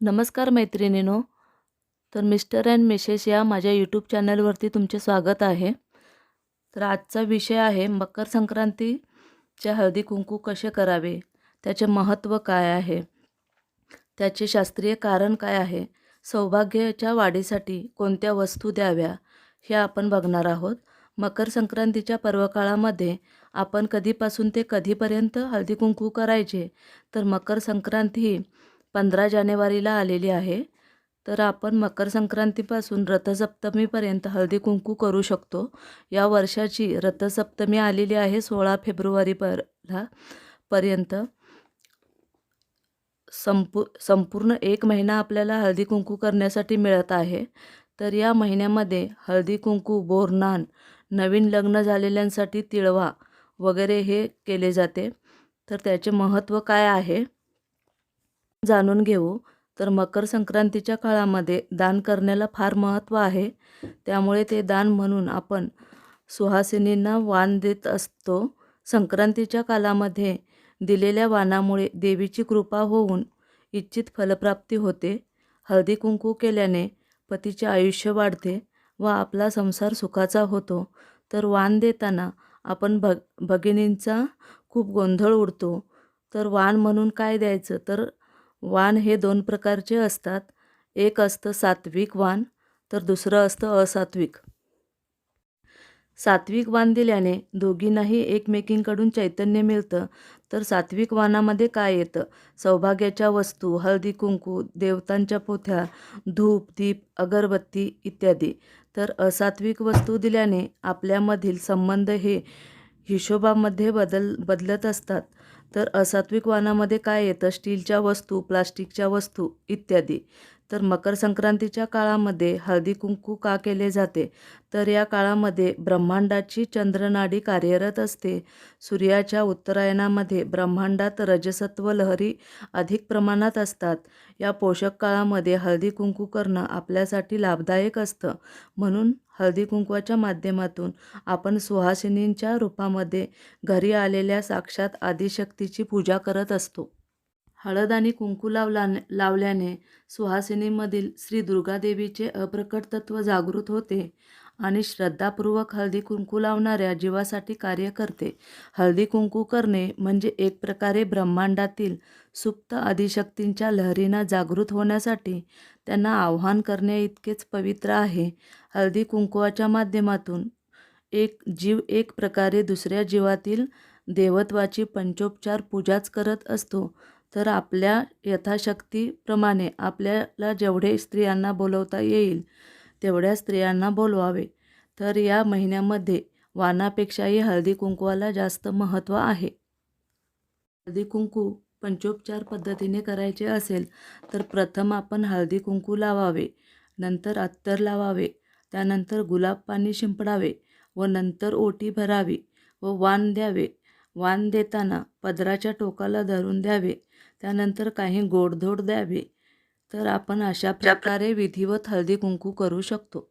नमस्कार मैत्रिणीनो तर mister and Mrs या माझ्या यूट्यूब चॅनलवरती तुमचे स्वागत आहे. तर आजचा विषय आहे मकर संक्रांतीचे हळदी कुंकू कसे करावे? त्याचे महत्त्व काय आहे? त्याचे शास्त्रीय कारण काय आहे? सौभाग्याच्या वाढीसाठी कोणत्या वस्तू द्याव्या? हे आपण बघणार आहोत. मकर संक्रांतीच्या पर्वकाळामध्ये आपण कधीपासून ते कधीपर्यंत हळदी कुंकू करायचे? तर मकर संक्रांती ही पंधरा जानेवारीला आलेली आहे. तर आपण मकर संक्रांतीपासून रथसप्तमीपर्यंत हळदी कुंकू करू शकतो. या वर्षाची रथसप्तमी आलेली आहे सोळा फेब्रुवारीपरला पर्यंत. संपू संपूर्ण एक महिना आपल्याला हळदी कुंकू करण्यासाठी मिळत आहे. तर या महिन्यामध्ये हळदी कुंकू बोरनान नवीन लग्न झालेल्यांसाठी तिळवा वगैरे हे केले जाते. तर त्याचे महत्त्व काय आहे? जाणून घेऊ. तर मकर संक्रांतीच्या काळामध्ये दान करण्याला फार महत्त्व आहे. त्यामुळे ते दान म्हणून आपण सुहासिनींना वाण देत असतो. संक्रांतीच्या कालामध्ये दिलेल्या वाणामुळे देवीची कृपा होऊन इच्छित फलप्राप्ती होते. हळदी कुंकू केल्याने पतीचे आयुष्य वाढते व आपला संसार सुखाचा होतो. तर वाण देताना आपण भग भगिनींचा खूप गोंधळ उडतो. तर वाण म्हणून काय द्यायचं? तर वाण हे दोन प्रकारचे असतात एक असतं सात्विक वाण तर दुसरं असतं असात्विक. सात्विक वाण दिल्याने दोघींनाही एकमेकींकडून चैतन्य मिळतं तर सात्विक वाणामध्ये काय येतं? सौभाग्याच्या वस्तू हळदी कुंकू देवतांच्या पोथ्या धूप दीप अगरबत्ती इत्यादी. तर असात्विक वस्तू दिल्याने आपल्यामधील संबंध हे हिशोबामध्ये बदल बदलत असतात. तर असात्विक वाणामध्ये काय येतं? स्टीलच्या वस्तू प्लास्टिकच्या वस्तू इत्यादी. तर मकर संक्रांतीच्या काळामध्ये हळदी कुंकू का केले जाते? तर या काळामध्ये ब्रह्मांडाची चंद्रनाडी कार्यरत असते. सूर्याच्या उत्तरायणामध्ये ब्रह्मांडात रजसत्व लहरी अधिक प्रमाणात असतात. या पोषक काळामध्ये हळदी कुंकू करणं आपल्यासाठी लाभदायक असतं. म्हणून हळदी कुंकवाच्या माध्यमातून आपण सुहासिनींच्या रूपामध्ये घरी आलेल्या साक्षात आदिशक्तीची पूजा करत असतो. हळद आणि कुंकू लावला लावल्याने सुहासिनीमधील श्री दुर्गादेवीचे अप्रकट तत्व जागृत होते आणि श्रद्धापूर्वक हळदी कुंकू लावणाऱ्या जीवासाठी कार्य करते. हळदी कुंकू करणे म्हणजे एक प्रकारे ब्रह्मांडातील सुप्त आदिशक्तींच्या लहरींना जागृत होण्यासाठी त्यांना आव्हान करणे इतकेच पवित्र आहे. हळदी कुंकवाच्या माध्यमातून एक जीव एक प्रकारे दुसऱ्या जीवातील देवत्वाची पंचोपचार पूजाच करत असतो. तर आपल्या यथाशक्तीप्रमाणे आपल्याला जेवढे स्त्रियांना बोलवता येईल तेवढ्या स्त्रियांना बोलवावे. तर या महिन्यामध्ये वानापेक्षाही हळदी कुंकवाला जास्त महत्त्व आहे. हळदी कुंकू पंचोपचार पद्धतीने करायचे असेल तर प्रथम आपण हळदी कुंकू लावावे नंतर अत्तर लावावे त्यानंतर गुलाब पाणी शिंपडावे व नंतर ओटी भरावी व वाण द्यावे. वाण देताना पदराच्या टोकाला धरून द्यावे त्यानंतर काही गोडधोड द्यावे तर आपण अशा प्रकारे विधिवत हळदी कुंकू करू शकतो.